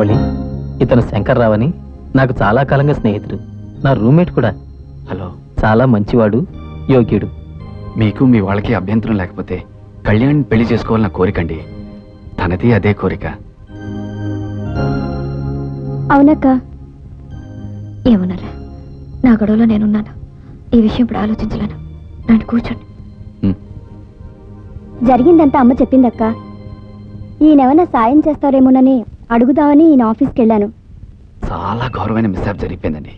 శ్రావళి ఇతను శంకర్రావు అని నాకు చాలా కాలంగా స్నేహితుడు. నా రూమ్మేట్ కూడా. హలో. చాలా మంచివాడు యోగ్యుడు. మీకు మీ వాళ్ళకి అభ్యంతరం లేకపోతే కళ్యాణ్ పెళ్ళి చేసుకోవాలన్న కోరికండి తనది అదే కోరిక. అవునక్క. ఏమన్నారా? నా గొడవలో నేనున్నాను. ఈ విషయం ఇప్పుడు ఆలోచించలేను. నన్ను కూర్చోండి. జరిగిందంతా అమ్మ చెప్పిందక్క. ఈయనెవన్నా సాయం చేస్తారేమోనని అడుగుదామని ఈయన ఆఫీస్కి వెళ్ళాను చాలా ఘోరమైన మిస్సాప్ జరిగిపోయిందండి.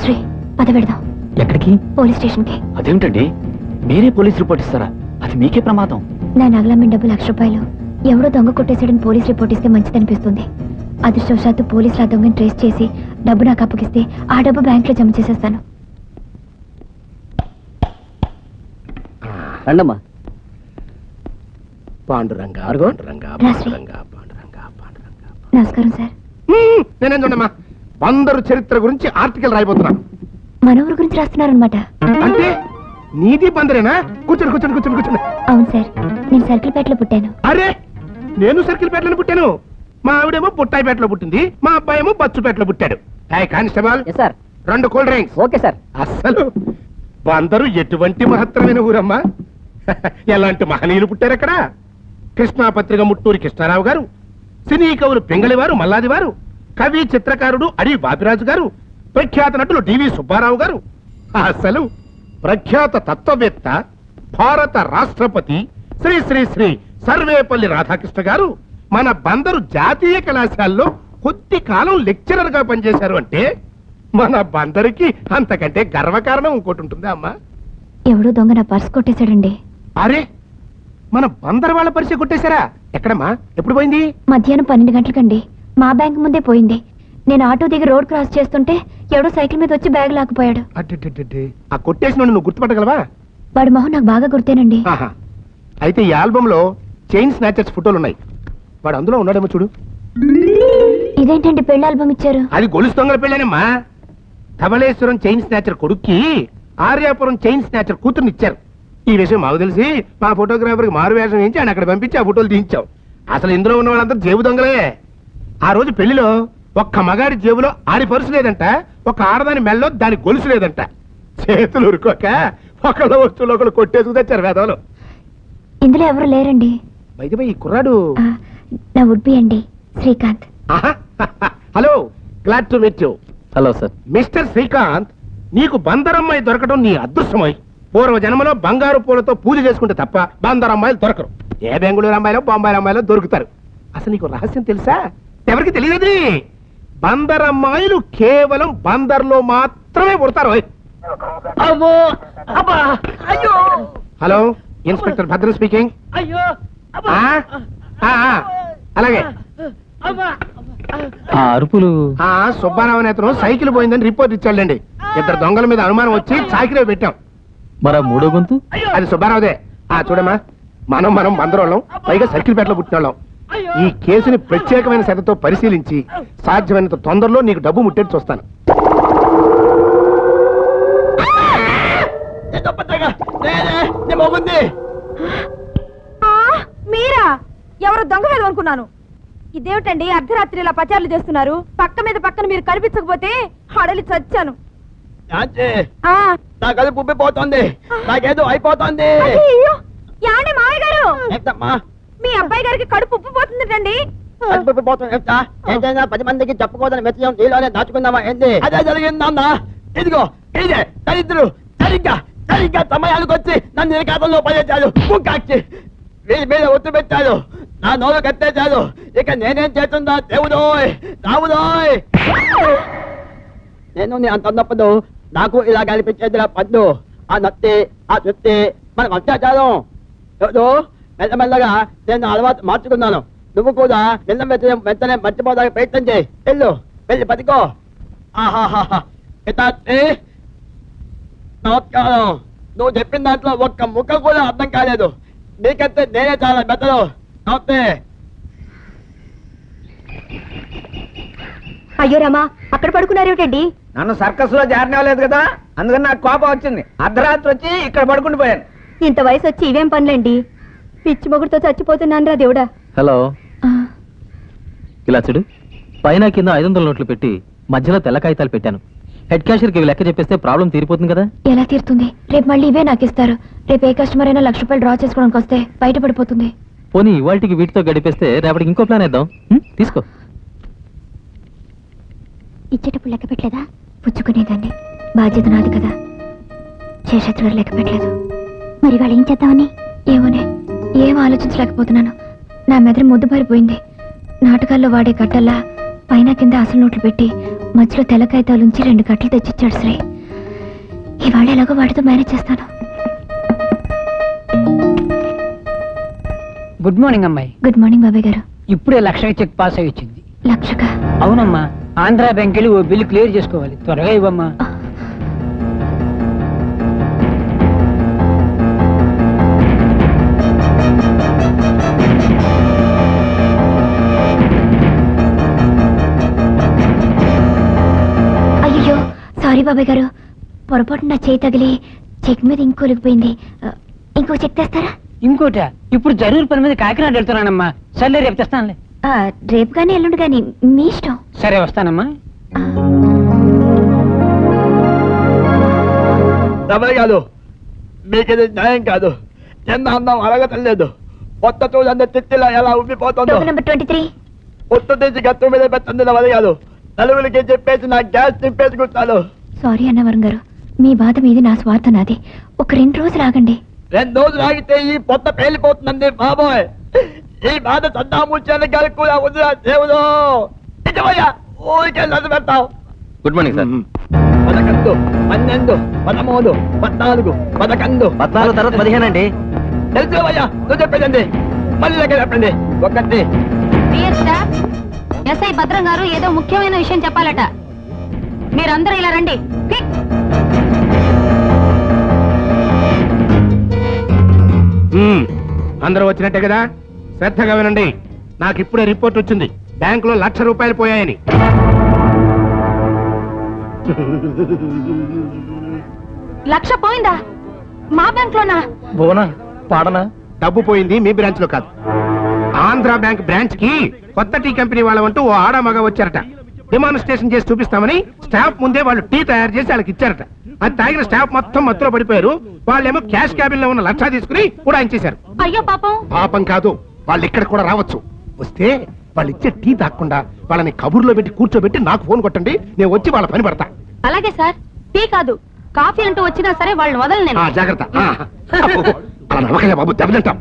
శ్రీ పద పెడదాం ఎక్కడికి? పోలీస్ స్టేషన్కి. అదేమిటండి? మీరే పోలీస్ రిపోర్ట్ ఇస్తారా? అది మీకే ప్రమాదం. నా నగలమ్మిన డబ్బు లక్ష రూపాయలు. ఎవడో దొంగ కొట్టేసాడని పోలీస్ రిపోర్ట్ ఇస్తే మంచిదనిపిస్తుంది. అదృష్టవశాత్తు పోలీసులు ఆ దొంగని ట్రేస్ చేసి డబ్బు నాకు అప్పగిస్తే ఆ డబ్బు బ్యాంక్లో జమ చేసేస్తాను. రండమ్మా. పాండురంగ పాండురంగ పాండురంగ నమస్కారం సార్. నేనేం చూడమ్మా? బందరు చరిత్ర గురించి ఆర్టికల్ రాయబోతున్నా మన ఊరు గురించి రాస్తున్నారనమాట అంటే నీది బందరేనా? కూర్చొని కూర్చొని కూర్చొని కూర్చొని అవును సార్. నేను సర్కిల్పేటలో పుట్టాను. అరే నేను సర్కిల్ పేటలో పుట్టాను. మా ఆవిడేమో పుట్టాయిపేటలో పుట్టింది. మా అబ్బాయి ఏమో బచ్చుపేటలో పుట్టాడు. Hi constable. సార్ రెండు కూల్ డ్రింక్స్. ఓకే సార్ అస్సలు. బందరు ఎటువంటి మహత్తరమైన ఊరమ్మా? ఎలాంటి మహనీయులు పుట్టారు అక్కడ? కృష్ణా పత్రిక ముట్టూరి కృష్ణారావు గారు. సినీ కవులు పింగళివారు మల్లాది వారు కవి చిత్రకారుడు అడవి బాపిరాజు గారు ప్రఖ్యాత నటులు డివి సుబ్బారావు గారు. అసలు ప్రఖ్యాత తత్వవేత్త భారత రాష్ట్రపతి శ్రీ శ్రీ శ్రీ సర్వేపల్లి రాధాకృష్ణ గారు మన బందరు జాతీయ కళాశాలలో కొద్ది కాలం లెక్చరర్గా పనిచేశారు అంటే మన బందరికి అంతకంటే గర్వకారణం ఇంకోటి ఉంటుందా అమ్మా? ఎవడో దొంగ నా పర్స్ కొట్టేశాడండి. అరే! మన బందర్ వాళ్ళ పరిచయం కొట్టేశారా? ఎక్కడమ్మా? ఎప్పుడు పోయింది? మధ్యాహ్నం పన్నెండు గంటలకండి. మా బ్యాంక్ ముందే పోయింది. నేను ఆటో దిగి రోడ్ క్రాస్ చేస్తుంటే ఎవడో సైకిల్ మీద వచ్చి బ్యాగ్ లాక్కుపోయాడు. ఆ కొట్టేసిన నువ్వు గుర్తుపట్టగలవా? వాడి మొహం నాకు బాగా గుర్తేనండి. అయితే ఈ ఆల్బమ్లో చైన్ స్నాచర్స్ ఫోటోలు ఉన్నాయి. వాడు అందులో ఉన్నాడేమో చూడు. ఇదేంటండి పెళ్ళి ఆల్బమ్ ఇచ్చారు? అది గొలుసు దొంగల పెళ్ళానమ్మా. ధవళేశ్వరం చైన్ స్నాచర్ కొడుక్కి ఆర్యాపురం చైన్ స్నాచర్ కూతురుని ఇచ్చారు. ఈ విషయం మాకు తెలిసి మా ఫోటోగ్రాఫర్ మారు వేషం వేయించి ఆయన అక్కడ పంపించి ఆ ఫోటోలు తీయించాం. అసలు ఇందులో ఉన్న వాళ్ళంతా జేబు దొంగలే. ఆ రోజు పెళ్ళిలో ఒక్క మగాడి జేబులో ఆడి పరుసు లేదంట ఒక ఆడదాని మెల్లో దాని గొలుసు లేదంట. చేతులు ఉరుకోక ఒకళ్ళ వస్తువులు ఒకళ్ళు కొట్టేసుకు తెచ్చారు వేదవలు. ఇందులో ఎవరు లేరండి? బయట ఈ కుర్రాడు? నా వుడ్ అండి శ్రీకాంత్. ఆహా. Hello glad to meet you hello sir mister Srikanth నీకు బందరమ్మాయి దొరకడం నీ అదృష్టమై. పూర్వ జన్మలో బంగారు పూలతో పూజ చేసుకుంటే తప్ప బందరమ్మాయిలు దొరకరు. ఏ బెంగళూరు అమ్మాయిలో బొంబాయి అమ్మాయిలో దొరుకుతారు. అసలు నీకు రహస్యం తెలుసా? ఎవరికి తెలియదు బందరమ్మాయిలు కేవలం బందర్లో మాత్రమే పుడతారు. Hello inspector Bhadra speaking. అలాగే. ఆ అరుపులు. సుబ్బారావు అనే అతను సైకిల్ పోయిందని రిపోర్ట్ ఇచ్చాడండి ఇద్దరు దొంగల మీద అనుమానం వచ్చి సాకిరే పెట్టాం. మరా మూడో గొంతు? అది సుబ్బారావుదే. ఆ చూడమ్మా. మనం మనం బందరోళ్ళం పైగా సర్కిల్ పేటలో పుట్టినోళ్ళం. ఈ కేసుని ప్రత్యేకమైన శ్రద్ధతో పరిశీలించి సాధ్యమైనంత తొందరలో నీకు డబ్బు ముట్టేది చూస్తాను. మీరా? ఎవరు దొంగ మీద అనుకున్నాను. ఇదేమిటండి? అర్ధరాత్రి ఇలా పచారులు చేస్తున్నారు. పక్క మీద పక్కన మీరు కనిపించకపోతే హడలి చచ్చాను. ఆ, నా కడుపు ఉబ్బిపోతుంది నాకేదో అయిపోతుంది. యాండి మావయ్య గారు ఏంటమ్మా మీ అబ్బాయి గారికి కడుపు ఉప్పిపోతుందండి కడుపు ఉబ్బిపోతుంది. చెప్తా ఏంటైనా పది మందికి చెప్పుకోదని మెచ్చం నీలోనే దాచుకుందామా? ఏంది? అదే జరిగిందన్నా. ఇదిగో ఇదే దరిద్రులు సరిగ్గా సరిగ్గా సమయానికి వచ్చి నన్ను నిరకాతంలో పడేశాడు. కుక్కాక్షి. వీరి మీద ఒత్తు పెట్టాడు. నా నోరు కట్టేశాడు. ఇక నేనేం చేస్తుందా దేవుడోయ్ రావుడోయ్. నేను నీ అంత ఉన్నప్పుడు నాకు ఇలా కనిపించేది పద్దు ఆ నత్తి ఆ తృప్తి మనం అత్యాచారం రోజు మెల్లమెల్లగా నేను అలవాటు మార్చుకున్నాను. నువ్వు కూడా నిన్న వెంటనే వెంటనే మర్చిపోదానికి ప్రయత్నం చేయి. వెళ్ళు. వెళ్ళి బతికో. ఆహాహాహా. నమస్కారం. నువ్వు చెప్పిన దాంట్లో ఒక్క ముఖం కూడా అర్థం కాలేదు. నీకంటే నేనే చాలా బెటరు నమస్తే. అయ్యో రామా అక్కడ పడుకున్నారేమిటండి? నన్ను సర్కస్లో జారనివ్వలేదు కదా? అందుకని నాకు కోపం వచ్చింది. అర్ధరాత్రి వచ్చి ఇక్కడ పడుకుంటూ పోయాను. ఇంత వయసు వచ్చి ఇవేం పనులండి? పిచ్చి మొగుడుతో చచ్చిపోతున్నాను రా దేవుడా. హలో. ఇలా చూడు. పైన కింద ఐదు వందల నోట్లు పెట్టి మధ్యలో తెల్ల కాగితాలు పెట్టాను. హెడ్ క్యాషియర్కి ఇవి లెక్క చెప్పేస్తే ప్రాబ్లం తీరిపోతుంది కదా? ఎలా తీరుతుంది? రేపు మళ్ళీ ఇవే నాకు ఇస్తారు. రేపు ఏ కస్టమర్ అయినా లక్ష రూపాయలు డ్రా చేసుకోవడానికి వస్తే బయటపడిపోతుంది. పోనీ ఇవాళకి వీటితో గడిపేస్తే రేపటికి ఇంకో ప్లాన్ వేద్దాం? తీసుకో. ఇచ్చేటప్పుడు లెక్క పెట్టలేదా? పుచ్చుకునేదాన్ని. బాధ్యత నాది కదా. శేషాద్రి గారు లెక్క పెట్టలేదు మరి వాళ్ళు ఏం చేద్దామని? ఏమోనే. ఏం ఆలోచించలేకపోతున్నాను. నా మెదడు ముద్దుబారిపోయింది. నాటకాల్లో వాడే కట్టల్లా పైన కింద అసలు నోట్లు పెట్టి మధ్యలో తెల్ల కాగితాలు ఉంచి రెండు కట్టలు తెచ్చిచ్చాడు శ్రీ. ఇవాళ ఎలాగో వాటితో మేనేజ్ చేస్తాను. గుడ్ మార్నింగ్ అమ్మాయి. గుడ్ మార్నింగ్ బాబాయ్ గారు. ఇప్పుడే లక్షకి చెక్ పాస్ అయి వచ్చింది. లక్షగా అవునమ్మా. ఆంధ్ర బ్యాంక్ వెళ్ళి ఓ బిల్లు క్లియర్ చేసుకోవాలి. త్వరగా ఇవ్వమ్మా. అయ్యో సారీ బాబాయ్ గారు. పొరపాటు నా చేయి తగిలి చెక్ మీద ఇంకోలిగిపోయింది ఆ, ఇంకో చెక్ తెస్తారా? ఇంకోట? ఇప్పుడు జరూరు పని మీద కాకినాడ వెళ్తున్నానమ్మా. సర్లే రేపు తెస్తానులే. ఆ, రేపు కానీ ఎల్లుండి కానీ మీ ఇష్టం. సరే వస్తానమ్మా. రమణి కాదు మీకు ఇది న్యాయం కాదు. చిన్న అన్నం అరగటం లేదు. కొత్త చూడండి తిట్టిలా ఎలా ఉబ్బిపోతుందో. Number twenty three. పొత్తు తీసి గత్తు మీద పెట్టండి రమణి కాదు నలుగురికి చెప్పేసి నా గ్యాస్ నింపేసుకుంటాను సారీ అన్నవరం గారు మీ బాధ మీది నా స్వార్థం నాది. ఒక రెండు రోజులు ఆగండి. రెండు రోజులు ఆగితే ఈ పొత్త పేలిపోతుందండి బాబోయ్. ఈ బాధ చందాముచ్చాను గారి కూడా ఉందిరా దేవుడు. నిజమయ్యా. ఊరికే పెడతావు. Good morning sir. పదకొండు పన్నెండు పదమూడు పద్నాలుగు పదకొండు పద్నాలుగు తర్వాత పదిహేను అండి తెలుసువయ్యా నువ్వు చెప్పేదండి మళ్ళీ దగ్గర చెప్పండి. ఒకటి. ఎస్ఐ భద్రం గారు ఏదో ముఖ్యమైన విషయం చెప్పాలట. మీరందరూ ఇలా రండి. అందరూ వచ్చినట్టే కదా? శ్రద్ధగా వినండి. నాకు ఇప్పుడే రిపోర్ట్ వచ్చింది. బ్యాంకులో లక్ష రూపాయలు పోయాయని. లక్ష పోయిందా? మా బ్యాంక్ లోనా భువనా పాడనా? డబ్బు పోయింది మీ బ్రాంచ్లో కాదు. ఆంధ్ర బ్యాంక్ బ్రాంచ్కి కొత్త టీ కంపెనీ వాళ్ళంటూ ఓ ఆడ మగ వచ్చారట. డిమాన్స్ట్రేషన్ చేసి చూపిస్తామని స్టాఫ్ ముందే వాళ్ళు టీ తయారు చేసి వాళ్ళకి ఇచ్చారట. అది తాగిన స్టాఫ్ మొత్తం మత్తులో పడిపోయారు. వాళ్ళేమో క్యాష్ క్యాబిన్లో ఉన్న లక్ష తీసుకుని ఉడాయించేశారు. అయ్యో పాపం. పాపం కాదు వాళ్ళు ఇక్కడ కూడా రావచ్చు. వస్తే వాళ్ళు ఇచ్చే టీ తాగకుండా వాళ్ళని కబుర్లో పెట్టి కూర్చోబెట్టి నాకు ఫోన్ కొట్టండి. నేను వచ్చి వాళ్ళ పని పడతా. అలాగే సార్. టీ కాదు కాఫీ అంటూ వచ్చినా సరే వాళ్ళని వదలను ఆ, జాగ్రత్త. ఆ. అబ్బో, అలా నమ్మకయ్యా బాబు దెబ్బతింటాం.